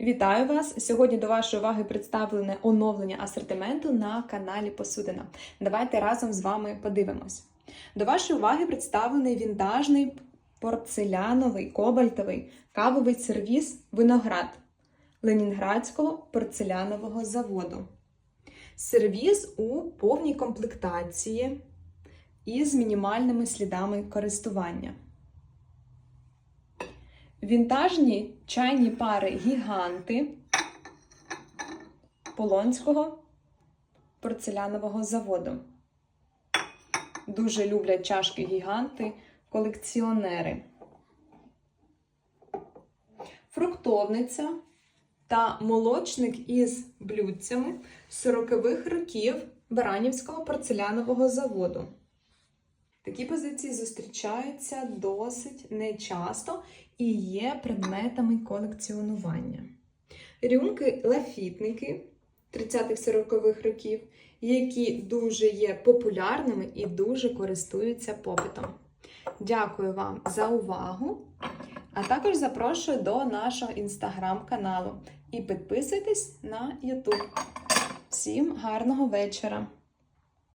Вітаю вас! Сьогодні до вашої уваги представлене оновлення асортименту на каналі Посудина. Давайте разом з вами подивимось. До вашої уваги представлений вінтажний порцеляновий кобальтовий кавовий сервіс Виноград Ленінградського порцелянового заводу. Сервіс у повній комплектації із мінімальними слідами користування. Вінтажні чайні пари гіганти Полонського порцелянового заводу. Дуже люблять чашки гіганти колекціонери. Фруктовниця та молочник із блюдцями 40-х років Баранівського порцелянового заводу. Такі позиції зустрічаються досить нечасто і є предметами колекціонування. Рюмки-лафітники 30-40-х років, які дуже є популярними і дуже користуються попитом. Дякую вам за увагу! А також запрошую до нашого інстаграм-каналу і підписуйтесь на YouTube. Всім гарного вечора!